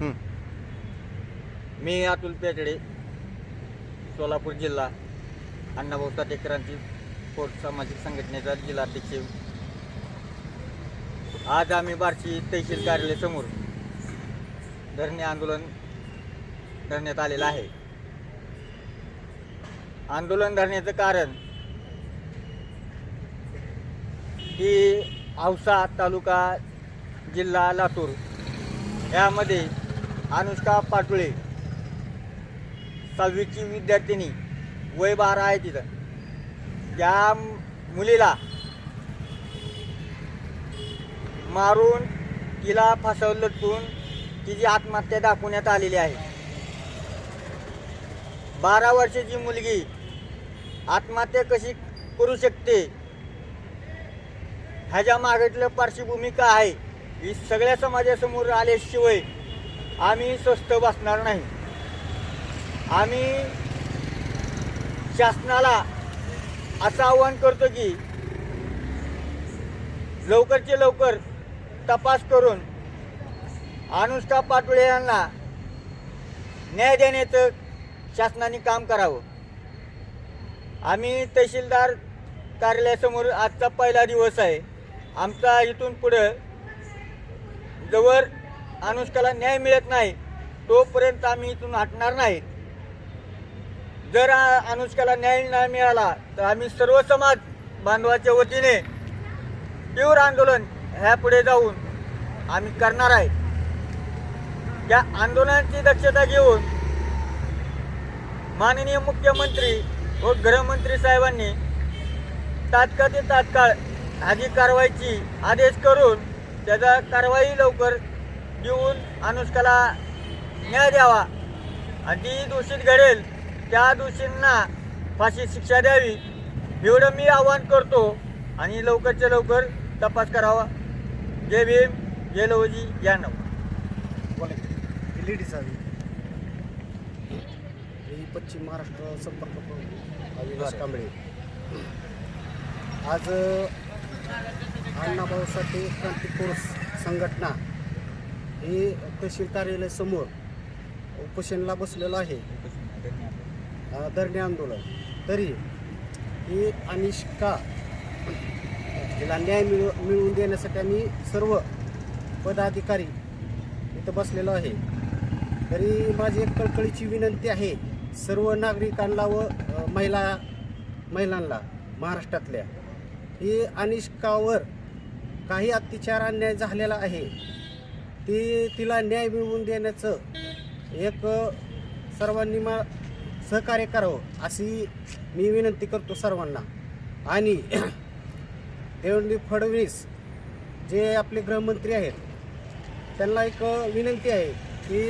मी अतुल पेटडे सोलापूर जिल्हा अण्णाभाऊ साठे क्रांती फोर्ट सामाजिक संघटनेचा जिल्हाध्यक्ष. आज आम्ही बार्शी तहसील कार्यालयासमोर धरणे आंदोलन करण्यात आलेलं आहे. आंदोलन धरण्याचं कारण की औसा तालुका जिल्हा लातूर यामध्ये अनुष्का पाटुळे. सहावीची विद्यार्थिनी वय बारा आहे तिथं. त्या मुलीला मारून तिला फसवलं लटकून तिची आत्महत्या दाखवण्यात आलेली आहे. बारा वर्षाची मुलगी आत्महत्या कशी करू शकते? ह्याच्या मागेतलं पार्श्वभूमी काय आहे. ही सगळ्या समाजासमोर आल्याशिवाय आम्ही स्वस्त बसणार नाही. आम्ही शासनाला असं आवाहन करतो की लवकरचे लवकर तपास करून अनुष्का पाटोळे यांना न्याय देण्याचं शासनाने काम करावं. आम्ही तहसीलदार कार्यालयासमोर आजचा पहिला दिवस आहे. आमचा इथून पुढं जवळ अनुष्काला न्याय मिळत नाही तोपर्यंत आम्ही इथून हटणार नाही. जर अनुष्काला न्याय नाही मिळाला तर आम्ही सर्व समाज बांधवाच्या वतीने तीव्र आंदोलन ह्या पुढे जाऊन आम्ही करणार आहे. या आंदोलनाची दक्षता घेऊन माननीय मुख्यमंत्री व गृहमंत्री साहेबांनी तात्काळ ते तात्काळ हाजी कारवाईची आदेश करून त्याचा कारवाई लवकर देऊन अनुष्काला न्याय द्यावा. आणि जी दूषित घडेल त्या दोषींना फाशी शिक्षा द्यावी. एवढं मी आवाहन करतो आणि लवकरच्या लवकर तपास करावा. जय भीम जय लवजी या नव. ही पश्चिम महाराष्ट्र संपर्क अविनाश कांबळे. आज अण्णाभाऊ साठे क्रांती फोर्स संघटना हे तहसील कार्यालय समोर उपोषणला बसलेलं आहे. धरणे आंदोलन. तरी ही अनिष्का तिला न्याय मिळव मिळवून देण्यासाठी आम्ही सर्व पदाधिकारी इथं बसलेलो आहे. तरी माझी एक कळकळीची विनंती आहे सर्व नागरिकांना व महिला महिलांना महाराष्ट्रातल्या. ही अनिष्कावर काही अत्याचार अन्याय झालेला आहे. ती तिला न्याय मिळवून देण्याचं एक सर्वांनी मा सहकार्य करावं अशी मी विनंती करतो सर्वांना. आणि देवेंद्र फडणवीस जे आपले गृहमंत्री आहेत त्यांना एक विनंती आहे की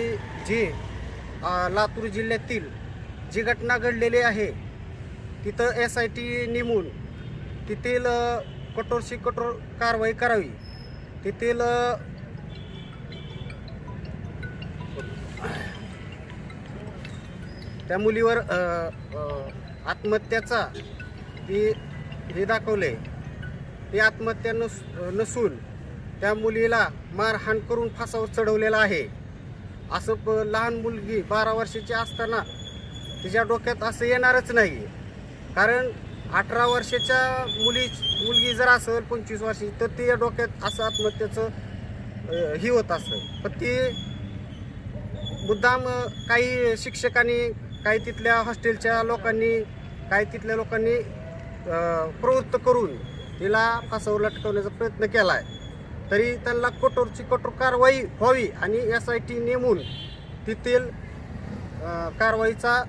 जे लातूर जिल्ह्यातील जी घटना घडलेली आहे तिथं एस आय टी नेमून तेथील कठोरशी कठोर कारवाई करावी. तेथील त्या मुलीवर आत्महत्याचा ती हे दाखवले ती आत्महत्या नस नसून त्या मुलीला मारहाण करून फासावर चढवलेला आहे. असं प- लहान मुलगी बारा वर्षाची असताना तिच्या डोक्यात असं येणारच नाही. कारण अठरा वर्षाच्या मुली मुलगी जर असेल पंचवीस वर्षाची तर तिच्या डोक्यात असं आत्महत्येचं ही होत असतं. पण ती मुद्दाम काही शिक्षकांनी काही तिथल्या हॉस्टेलच्या लोकांनी काही तिथल्या लोकांनी प्रवृत्त करून तिला फासावर लटकवण्याचा प्रयत्न केला आहे तरी त्यांना कठोरची कठोर कारवाई व्हावी आणि एस आय टी नेमून तेथील कारवाईचा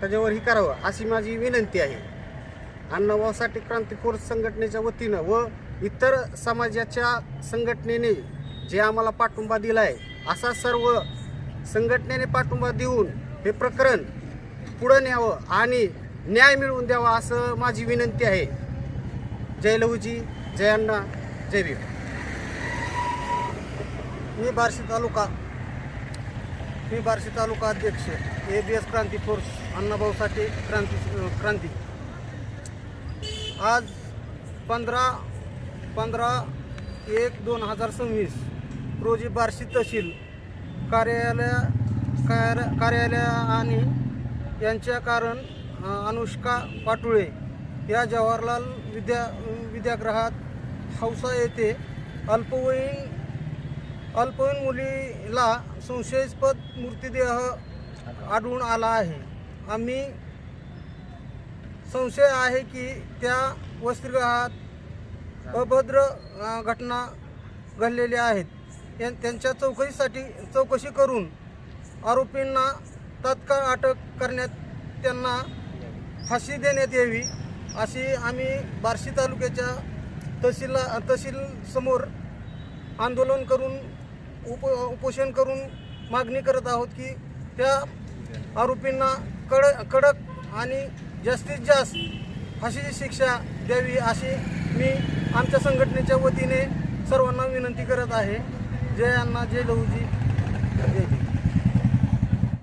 त्याच्यावर ही करावं अशी माझी विनंती आहे. अण्णाभाऊसाठी क्रांती फोर्स संघटनेच्या वतीनं व इतर समाजाच्या संघटनेने जे आम्हाला पाठिंबा दिला आहे असा सर्व संघटनेने पाठिंबा देऊन हे प्रकरण पुढं न्यावं आणि न्याय मिळवून द्यावा असं माझी विनंती आहे. जय लहूजी जय अण्णा जय भीम. मी बार्शी तालुका मी बार्शी तालुका अध्यक्ष A B S Kranti force Annabhau Sathe क्रांती क्रांती. आज पंधरा पंधरा एक दोन हजार सव्वीस रोजी बार्शी तहसील कार्यालय कार कार्यालय आणि यांच्या कारण अनुष्का पाटुळे या जवाहरलाल विद्या विद्यागृहात हौसा येथे अल्पवयीन अल्पवयीन मुलीला संशयास्पद मृतदेह आढळून आला आहे. आम्ही संशय आहे की त्या वसतिगृहात अभद्र घटना घडलेल्या आहेत. यां- त्यांच्या चौकशीसाठी चौकशी करून आरोपींना तात्काळ अटक करण्यात त्यांना फाशी देण्यात यावी अशी आम्ही बार्शी तालुक्याच्या तहसीलला तहसील समोर आंदोलन करून उप उपोषण करून मागणी करत आहोत की त्या आरोपींना कड कडक आणि जास्तीत जास्त फाशीची शिक्षा द्यावी अशी मी आमच्या संघटनेच्या वतीने सर्वांना विनंती करत आहे. जय अण्णा जय लहूजी